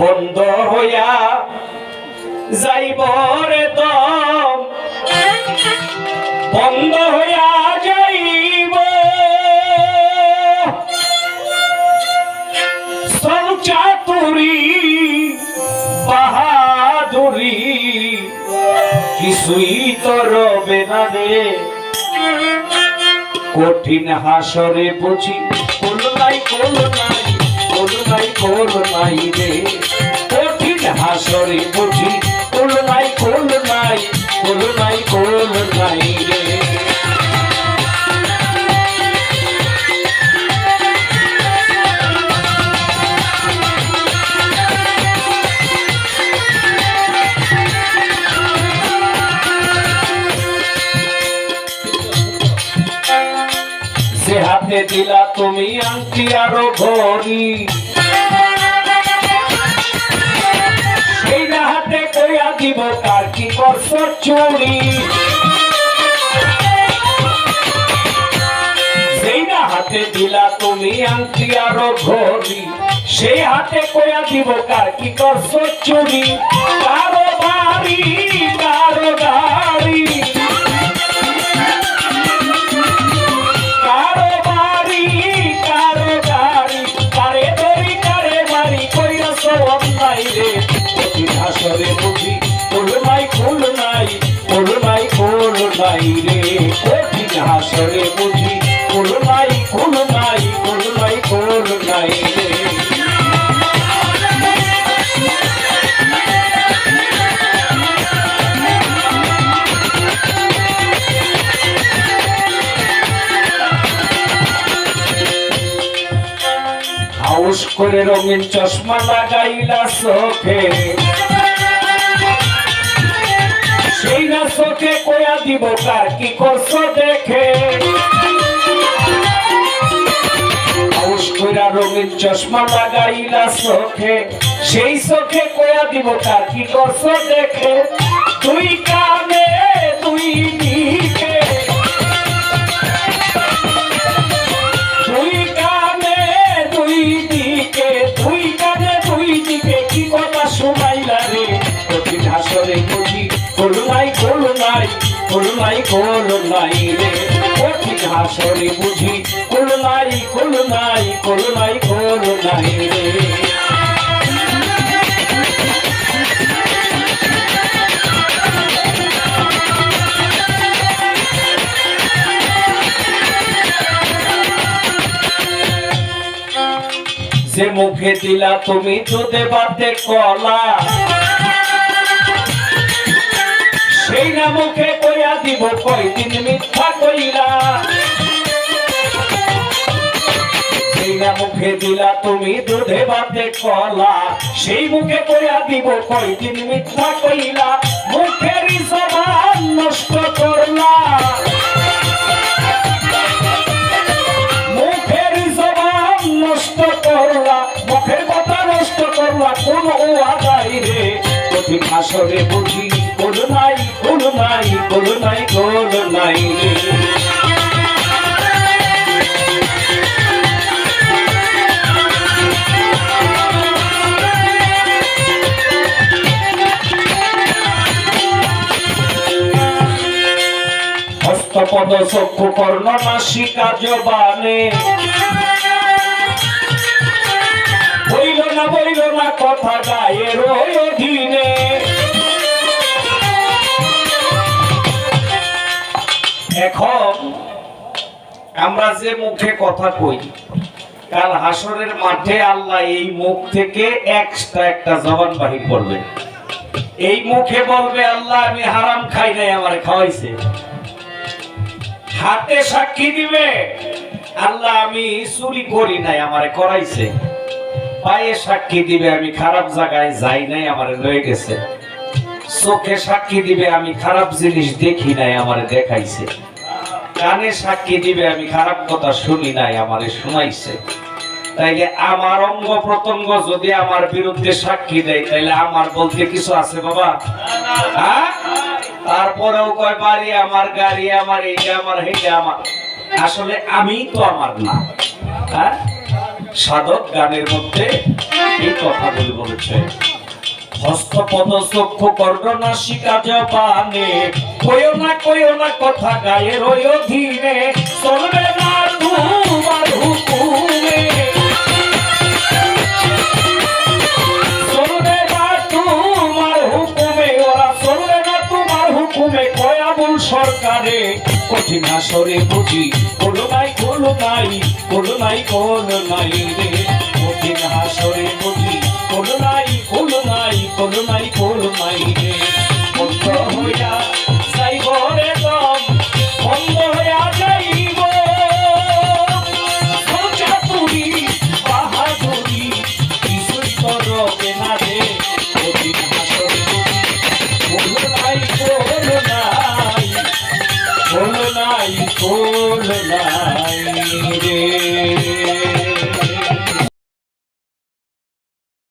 বন্ধ হইয়া যাইব রে দম। বন্ধ হইয়া যাইব। সঞ্চাতুরি বাহাদুরি, কিছুই তো রবে না রে। কঠিন হাসরে বুঝি কোল নাই কোল নাই কোল নাই রে। কঠিন হাসরে বুঝি কোল নাই কোল নাই। হাতে দিলা তুমি আংটি আরও ঘড়ি সেই হাতে কইয়া দিব কার কি করছ চুরি। হাতে দিলা তুমি আংটি আরও ঘড়ি সেই হাতে কইয়া দিব কার কি করছ চুরি। কারও বাড়ি সব নাই রে হাসরে বুঝি কোল নাই কোল নাই কোল নাই কোল নাই রে অতি হাসরে বুঝি কোল নাই হাউস করে রঙিন চশমা লাগাইলা চোখে। সেই না চোখে কয়া দিব, কার কি করছ দেখে? রঙিন চশমা লাগাইলা চোখে। সেই চোখে কয়া দিব, কার কি দেখে? তুই কানে, তুই কোল নাই রে কঠিন হাসরে বুঝি কোল নাই কোল নাই কোল নাই কোল নাই রে যে মুখে দিলা তুমি দুধে বাতে কলা, সেই না মুখে দিব কয়দিন মিথ্যা কইলা। মুখে দিলা তুমি দুধে বাতে কলা। সেই মুখে কইয়া দিব মিথ্যা মুখের জবান নষ্ট করলা। মুখের জবান নষ্ট করলা। মুখের কথা নষ্ট করলা, কোন ও রে। কঠিন আসরে বুঝি কোল কোল নাই রে হস্তপদ চক্ষু কর্ণ নাসিকা জবানে বইল না বইল না, কথা গায়ের ওই এখন আমরা যে মুখে কথা কই, কাল হাসরের মাঠে আল্লাহ এই মুখ থেকে এক্সট্রা একটা জবান বাহির করবে। এই মুখে বলবে, আল্লাহ, আমি হারাম খাই নাই, আমার খাওয়াইছে। হাতে সাক্ষী দিবে, আল্লাহ, আমি চুরি করি নাই, আমার করাইছে। পায়ে সাক্ষী দিবে, আমি খারাপ জায়গায় যাই নাই, আমার লয়ে গেছে। চোখে সাক্ষী দিবে, আমি খারাপ জিনিস দেখি নাই, আমার দেখাইছে। কানে সাক্ষী দিবে, আমি খারাপ কথা শুনি নাই, আমারে শুনাইছে। তাইলে আমার অঙ্গ প্রত্যঙ্গ যদি আমার বিরুদ্ধে সাক্ষী দেয়, তাইলে আমার বলতে কিছু আছে বাবা? হ্যাঁ? তারপরেও কয়, বাড়ি আমার, গাড়ি আমার এইটা আমার হেটা আমার। আসলে আমি তো আমার না। হ্যাঁ? সাধক গানের মধ্যে এই কথাগুলি বলেছে। হস্তপদ চক্ষু কর্ণ নাসিকা জপানে কইও না কইও না কথা গায়ের ওই অধীনে চলবে না তোমার হুকুমে চলবে না তোমার হুকুমে সরকারে, কঠিন আসরে বুঝি, কোনো নাই কোনো নাই কোনো নাই কোনো নাই রে। কঠিন হাসরে বুঝি, কোনো নাই কোনো